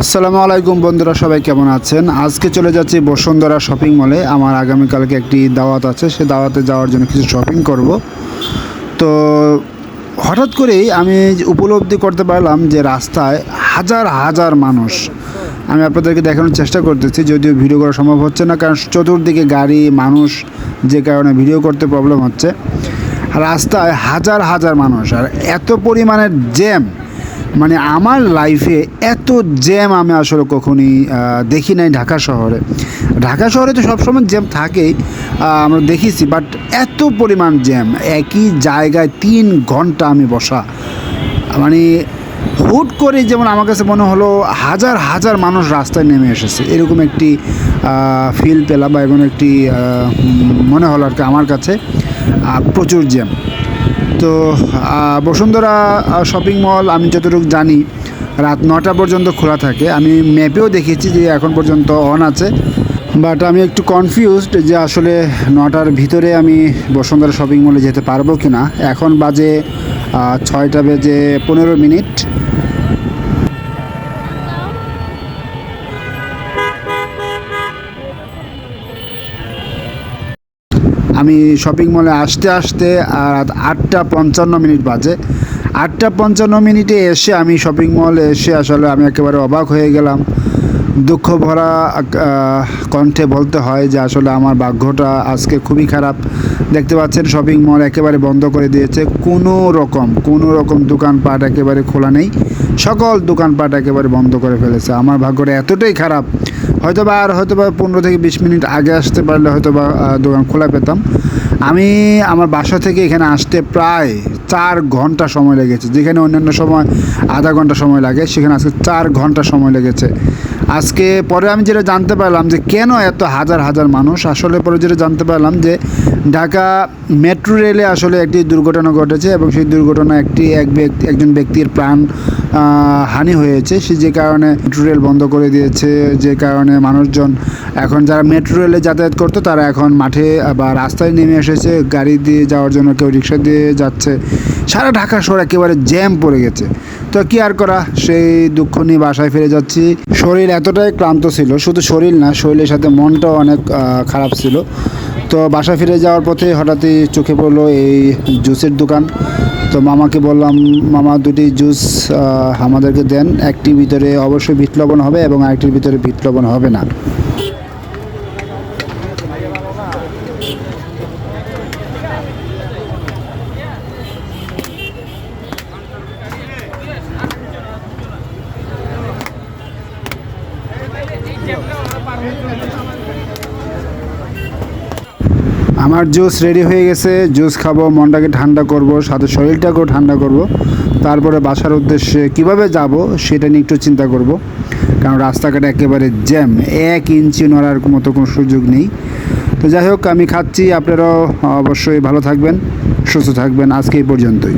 আসসালামু আলাইকুম বন্ধুরা, সবাই কেমন আছেন? আজকে চলে যাচ্ছি বসুন্ধরা শপিং মলে। আমার আগামীকালকে একটি দাওয়াত আছে, সে দাওয়াতে যাওয়ার জন্য কিছু শপিং করব। তো হঠাৎ করেই আমি উপলব্ধি করতে পারলাম যে রাস্তায় হাজার হাজার মানুষ। আমি আপনাদেরকে দেখানোর চেষ্টা করতেছি, যদিও ভিডিও করা সম্ভব হচ্ছে না, কারণ চতুর্দিকে গাড়ি, মানুষ, যে কারণে ভিডিও করতে প্রবলেম হচ্ছে। রাস্তায় হাজার হাজার মানুষ, আর এত পরিমাণের জ্যাম মানে আমার লাইফে এত জ্যাম আমি আসলে কখনই দেখি নাই ঢাকা শহরে। ঢাকা শহরে তো সবসময় জ্যাম থাকেই আমরা দেখেছি বাট এত পরিমাণ জ্যাম একই জায়গায় তিন ঘণ্টা আমি বসা। মানে হুট করে যেমন আমার কাছে মনে হলো হাজার হাজার মানুষ রাস্তায় নেমে এসেছে। এরকম একটি ফিল পেলাম বা এমন একটি মনে হলো আর কি আমার কাছে। প্রচুর জ্যাম তো বসুন্ধরা শপিং মল আমি যতটুকু জানি, রাত নটা পর্যন্ত খোলা থাকে। আমি ম্যাপেও দেখেছি যে এখন পর্যন্ত অন আছে। বাট আমি একটু কনফিউজড যে আসলে নটার ভিতরে আমি বসুন্ধরা শপিং মলে যেতে পারব কি না এখন বাজে ছয়টা বেজে পনেরো মিনিট। আমি শপিং মলে আসতে আসতে আর আটটা পঞ্চান্ন মিনিট বাজে। আটটা পঞ্চান্ন মিনিটে এসে আমি শপিং মল এসে আসলে আমি একেবারে অবাক হয়ে গেলাম। দুঃখ ভরা কণ্ঠে বলতে হয় যে আসলে আমার ভাগ্যটা আজকে খুবই খারাপ। দেখতে পাচ্ছেন শপিং মল একেবারে বন্ধ করে দিয়েছে। কোনো রকম কোনো রকম দোকানপাট একেবারে খোলা নেই। সকল দোকানপাট একেবারে বন্ধ করে ফেলেছে। আমার ভাগ্যটা এতটাই খারাপ। হয়তো বা আর হয়তো বা পনেরো থেকে বিশ মিনিট আগে আসতে পারলে হয়তো বা দোকান খোলা পেতাম। আমি আমার বাসা থেকে এখানে আসতে প্রায় চার ঘণ্টা সময় লেগেছে। যেখানে অন্যান্য সময় আধা ঘণ্টা সময় লাগে, সেখানে আজকে চার ঘণ্টা সময় লেগেছে। আজকে পরে আমি যেটা জানতে পারলাম যে কেন এত হাজার হাজার মানুষ, আসলে পরে যেটা জানতে পারলাম যে ঢাকা মেট্রো রেলে আসলে একটি দুর্ঘটনা ঘটেছে এবং সেই দুর্ঘটনা একটি এক ব্যক্তি, একজন ব্যক্তির প্রাণ হানি হয়েছে। সে যে কারণে মেট্রো রেল বন্ধ করে দিয়েছে, যে কারণে মানুষজন এখন যারা মেট্রো রেলে যাতায়াত করতো, তারা এখন মাঠে বা রাস্তায় নেমে এসেছে। গাড়ি দিয়ে যাওয়ার জন্য কেউ রিক্সা দিয়ে যাচ্ছে। সারা ঢাকা শহর একেবারে জ্যাম পড়ে গেছে। তো কি আর করা? সেই দুঃখ নিয়ে বাসায় ফিরে যাচ্ছি। শরীর এতটাই ক্লান্ত ছিল, শুধু শরীর না, শরীরের সাথে মনটাও অনেক খারাপ ছিল। তো বাসা ফিরে যাওয়ার পথে হঠাৎই চোখে পড়ল এই জুসের দোকান। তো মামাকে বললাম, মামা, দুটি জুস আমাদেরকে দেন। একটির ভিতরে অবশ্যই বিট লবণ হবে এবং আরেকটির ভিতরে বিট লবণ হবে না। আমার জুস রেডি হয়ে গেছে, জুস খাব, মনটাকে ঠান্ডা করব, সাথে শরীরটাকেও ঠান্ডা করব। তারপরে বাসার উদ্দেশ্যে কীভাবে যাব সেটা নিয়ে একটু চিন্তা করব। কারণ রাস্তাঘাট একেবারে জ্যাম, এক ইঞ্চি নড়ার মতো কোনো সুযোগ নেই। তো যাই হোক, আমি খাচ্ছি, আপনারাও অবশ্যই ভালো থাকবেন, সুস্থ থাকবেন, আজকে এই পর্যন্তই।